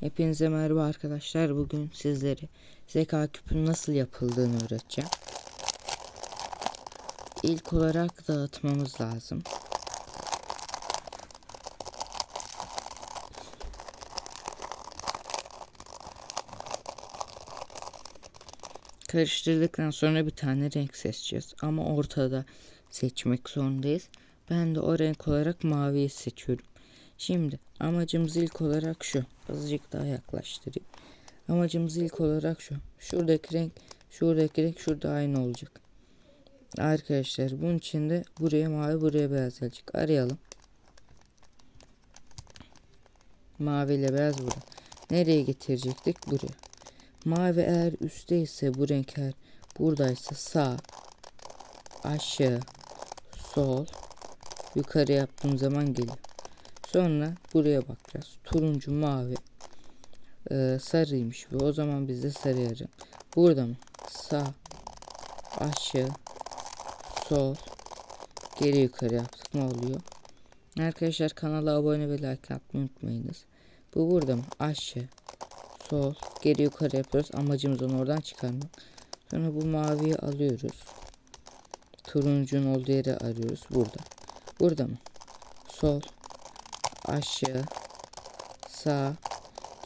Hepinize merhaba arkadaşlar. Bugün sizlere zeka küpünün nasıl yapıldığını öğreteceğim. İlk olarak dağıtmamız lazım. Karıştırdıktan sonra bir tane renk seçeceğiz. Ama ortada seçmek zorundayız. Ben de o renk olarak maviyi seçiyorum. Şimdi amacımız ilk olarak şu. Azıcık daha yaklaştırayım. Amacımız ilk olarak şu. Şuradaki renk, şuradaki renk şurada aynı olacak. Arkadaşlar bunun için de buraya mavi buraya beyaz gelecek. Arayalım. Mavi ile beyaz burada. Nereye getirecektik? Buraya. Mavi eğer üstte ise bu renk eğer buradaysa sağ, aşağı, sol, yukarı yaptığım zaman geliyor. Sonra buraya bakacağız. Turuncu, mavi, ee, sarıymış bu. O zaman biz de sarı. Burada mı? Sağ, aşağı, sol, geri yukarı yaptık. Ne oluyor? Arkadaşlar kanala abone ve like atmayı unutmayınız. Bu burada mı? Aşağı, sol, geri yukarı yapıyoruz. Amacımız onu oradan çıkarmak. Sonra bu maviyi alıyoruz. Turuncunun olduğu yeri arıyoruz. Burada. Burada mı? Sol, aşağı, sağ,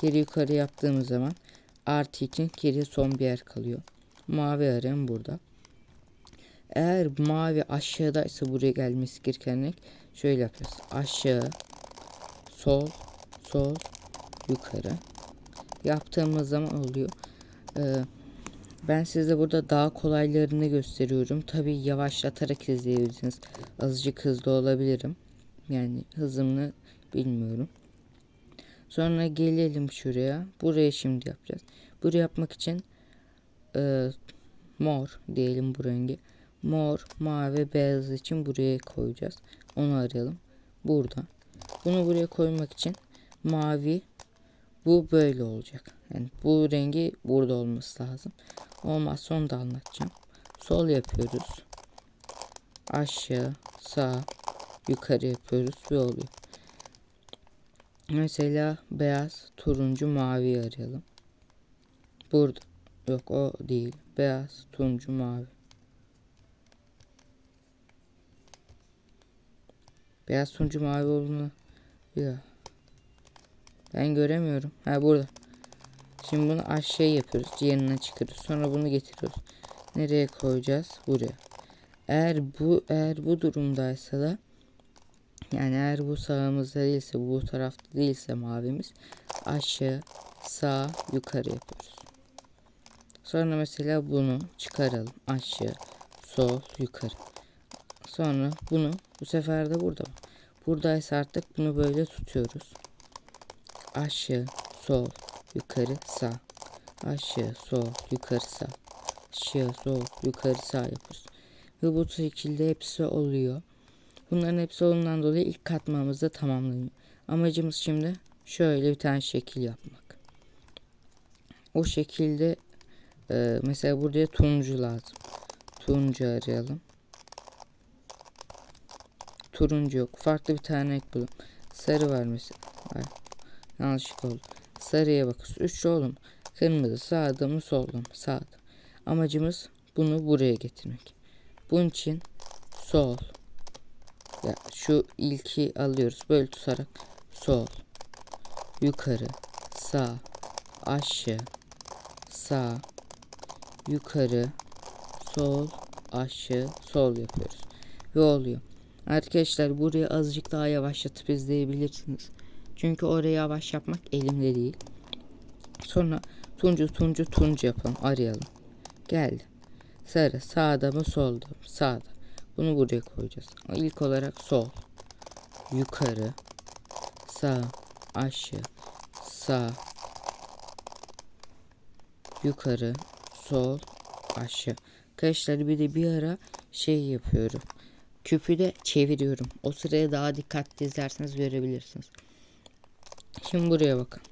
geri yukarı yaptığımız zaman artı için geriye son bir yer kalıyor. Mavi arayın burada. Eğer mavi aşağıdaysa buraya gelmesi gereken renk şöyle yapıyoruz. Aşağı, sol, sol, yukarı. Yaptığımız zaman oluyor. Ee, ben size burada daha kolaylarını gösteriyorum. Tabi yavaşlatarak izleyebilirsiniz. Azıcık hızlı olabilirim. Yani hızımı bilmiyorum. Sonra gelelim şuraya. Buraya şimdi yapacağız. Buraya yapmak için e, mor diyelim bu rengi. Mor, mavi, beyaz için buraya koyacağız. Onu arayalım. Burada. Bunu buraya koymak için mavi bu böyle olacak. Yani bu rengi burada olması lazım. Olmazsa onu da anlatacağım. Sol yapıyoruz. Aşağı, sağ, yukarı yapıyoruz ve oluyor. Mesela beyaz, turuncu, mavi arayalım. Burada. Yok o değil. Beyaz, turuncu, mavi. Beyaz, turuncu, mavi olduğunu ya. Ben göremiyorum. Ha burada. Şimdi bunu aşağı yapıyoruz. Diğerine çıkarıyoruz. Sonra bunu getiriyoruz. Nereye koyacağız? Buraya. Eğer bu eğer bu durumdaysa da yani eğer bu sağımızda değilse bu tarafta değilse mavimiz aşağı sağ yukarı yapıyoruz. Sonra mesela bunu çıkaralım aşağı sol yukarı. Sonra bunu bu sefer de burada. Buradaysa artık bunu böyle tutuyoruz. Aşağı sol yukarı sağ. Aşağı sol yukarı sağ. Aşağı sol yukarı sağ yapıyoruz. Ve bu şekilde hepsi oluyor. Bunların hepsi olduğundan dolayı ilk katmamızda tamamlanıyor. Amacımız şimdi şöyle bir tane şekil yapmak. O şekilde e, mesela buraya turuncu lazım. Turuncu arayalım. Turuncu yok. Farklı bir tane renk bulalım. Sarı var mesela. Var. Yanlışlık oldu. Sarıya bakıyoruz. Üç oğlum. Kırmızı sağda mı solda mı? Sağda. Amacımız bunu buraya getirmek. Bunun için sol, ya şu ilki alıyoruz böyle tutarak sol yukarı sağ aşağı sağ yukarı sol aşağı sol yapıyoruz ve oluyor. Arkadaşlar burayı azıcık daha yavaşlatıp izleyebilirsiniz. Çünkü oraya yavaş yapmak elimde değil. Sonra tuncu tuncu tuncu yapalım arayalım. Geldi. Sarı sağda mı solda mı? Sağda. Bunu buraya koyacağız. İlk olarak sol, yukarı, sağ, aşağı, sağ, yukarı, sol, aşağı. Arkadaşlar bir de bir ara şey yapıyorum. Küpü de çeviriyorum. O sıraya daha dikkatli izlerseniz görebilirsiniz. Şimdi buraya bakın.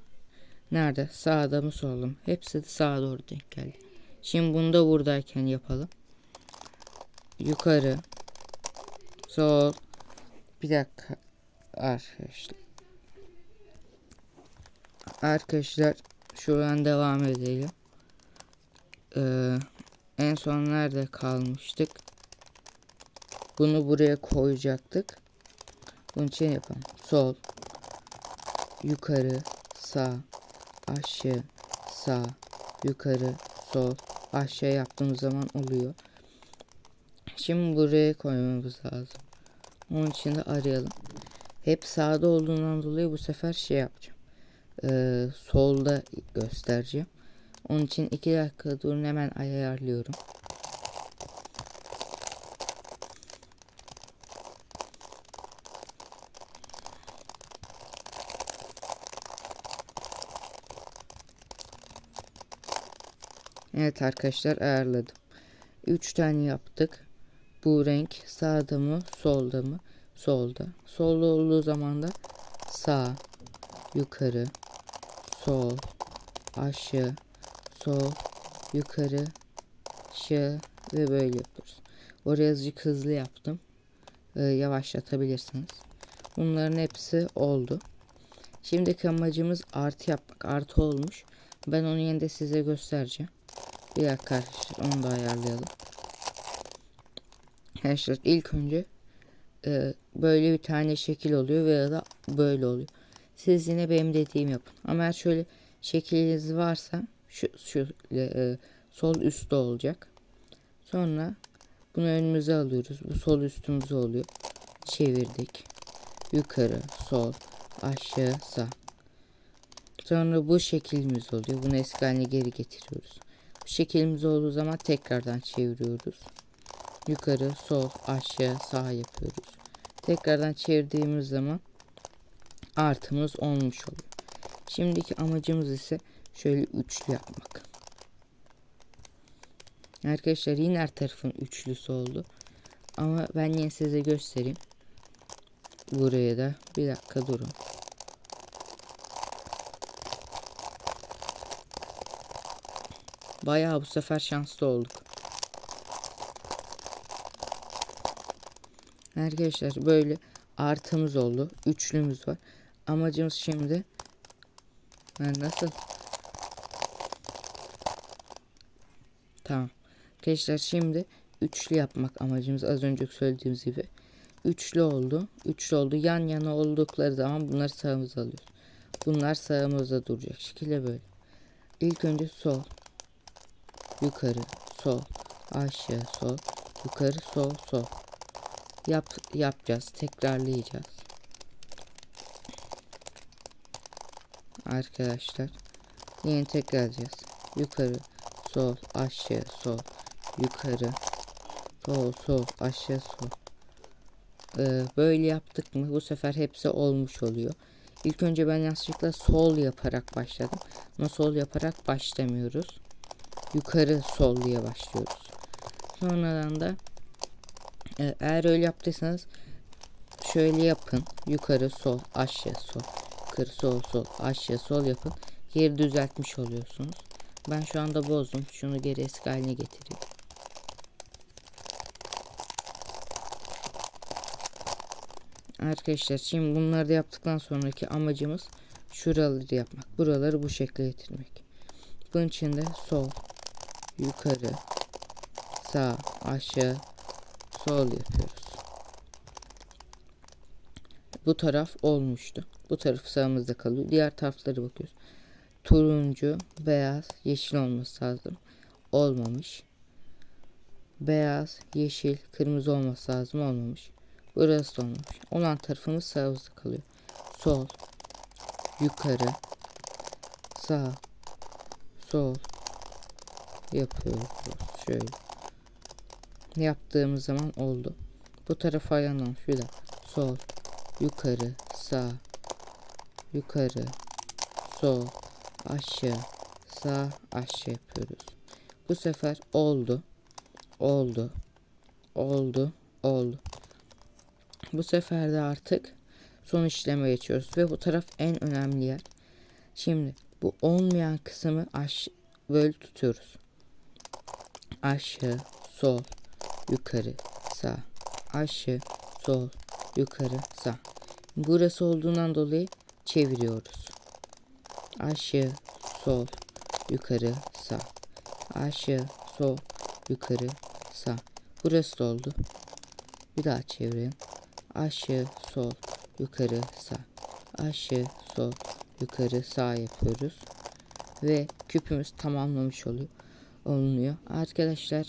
Nerede? Sağda mı solda mı? Hepsi de sağa doğru denk geldi. Şimdi bunu da buradayken yapalım. Yukarı, Sol. Bir dakika. Arkadaşlar. Arkadaşlar şuradan devam edelim. Ee, en son nerede kalmıştık? Bunu buraya koyacaktık. Bunun için yapalım. Sol, yukarı, sağ, aşağı, sağ, yukarı, sol, aşağı yaptığımız zaman oluyor. Şimdi buraya koymamız lazım. Onun için de arayalım. Hep sağda olduğundan dolayı bu sefer şey yapacağım. Ee, solda göstereceğim. Onun için iki dakika durun hemen ayarlıyorum. Evet arkadaşlar ayarladım. 3 tane yaptık. Bu renk sağda mı solda mı? Solda. Solda olduğu zaman da sağ, yukarı, sol, aşağı, sol, yukarı, aşağı ve böyle yapıyoruz. Oraya azıcık hızlı yaptım. Ee, yavaşlatabilirsiniz. Bunların hepsi oldu. Şimdiki amacımız artı yapmak. Artı olmuş. Ben onu yine de size göstereceğim. Bir dakika arkadaşlar onu da ayarlayalım. Arkadaşlar ilk önce e, böyle bir tane şekil oluyor veya da böyle oluyor. Siz yine benim dediğim yapın. Ama eğer şöyle şekiliniz varsa şu, şu e, sol üstte olacak. Sonra bunu önümüze alıyoruz. Bu sol üstümüze oluyor. Çevirdik. Yukarı, sol, aşağı, sağ. Sonra bu şeklimiz oluyor. Bunu eski haline geri getiriyoruz. Bu şeklimiz olduğu zaman tekrardan çeviriyoruz. Yukarı, sol, aşağı, sağ yapıyoruz. Tekrardan çevirdiğimiz zaman artımız olmuş oluyor. Şimdiki amacımız ise şöyle üçlü yapmak. Arkadaşlar yine her tarafın üçlüsü oldu. Ama ben yine size göstereyim. Buraya da bir dakika durun. Bayağı bu sefer şanslı olduk. Arkadaşlar böyle artımız oldu. Üçlümüz var. Amacımız şimdi ben nasıl Tamam. Arkadaşlar şimdi üçlü yapmak amacımız az önce söylediğimiz gibi. Üçlü oldu. Üçlü oldu. Yan yana oldukları zaman bunları sağımıza alıyoruz. Bunlar sağımızda duracak. Şekilde böyle. İlk önce sol. Yukarı. Sol. Aşağı. Sol. Yukarı. Sol. Sol. Yap, yapacağız. Tekrarlayacağız. Arkadaşlar. Yine tekrarlayacağız. Yukarı. Sol. Aşağı. Sol. Yukarı. Sol. Sol. Aşağı. Sol. Ee, böyle yaptık mı bu sefer hepsi olmuş oluyor. İlk önce ben yanlışlıkla sol yaparak başladım. Ama sol yaparak başlamıyoruz. Yukarı sol diye başlıyoruz. Sonradan da eğer öyle yaptıysanız şöyle yapın. Yukarı sol aşağı sol. Yukarı sol sol aşağı sol yapın. Geri düzeltmiş oluyorsunuz. Ben şu anda bozdum. Şunu geri eski haline getireyim. Arkadaşlar şimdi bunları da yaptıktan sonraki amacımız şuraları yapmak. Buraları bu şekle getirmek. Bunun için de sol, yukarı, sağ, aşağı, sol yapıyoruz. Bu taraf olmuştu. Bu taraf sağımızda kalıyor. Diğer taraflara bakıyoruz. Turuncu, beyaz, yeşil olması lazım. Olmamış. Beyaz, yeşil, kırmızı olması lazım. Olmamış. Burası olmuş. Olan tarafımız sağımızda kalıyor. Sol, yukarı, sağ, sol yapıyoruz. Şöyle. Yaptığımız zaman oldu. Bu tarafa ayağından şöyle. Sol, yukarı, sağ, yukarı, sol, aşağı, sağ, aşağı yapıyoruz. Bu sefer oldu. Oldu. Oldu. Oldu. Bu sefer de artık son işleme geçiyoruz ve bu taraf en önemli yer. Şimdi bu olmayan kısmı aş böyle tutuyoruz. Aşağı, sol, yukarı, sağ. Aşağı, sol, yukarı, sağ. Burası olduğundan dolayı çeviriyoruz. Aşağı, sol, yukarı, sağ. Aşağı, sol, yukarı, sağ. Burası da oldu. Bir daha çevirelim. Aşağı, sol, yukarı, sağ. Aşağı, sol, yukarı, sağ yapıyoruz. Ve küpümüz tamamlamış oluyor. Olunuyor. Arkadaşlar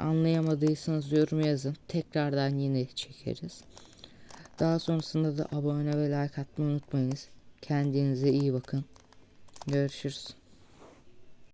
anlayamadıysanız yorum yazın. Tekrardan yine çekeriz. Daha sonrasında da abone ve like atmayı unutmayınız. Kendinize iyi bakın. Görüşürüz.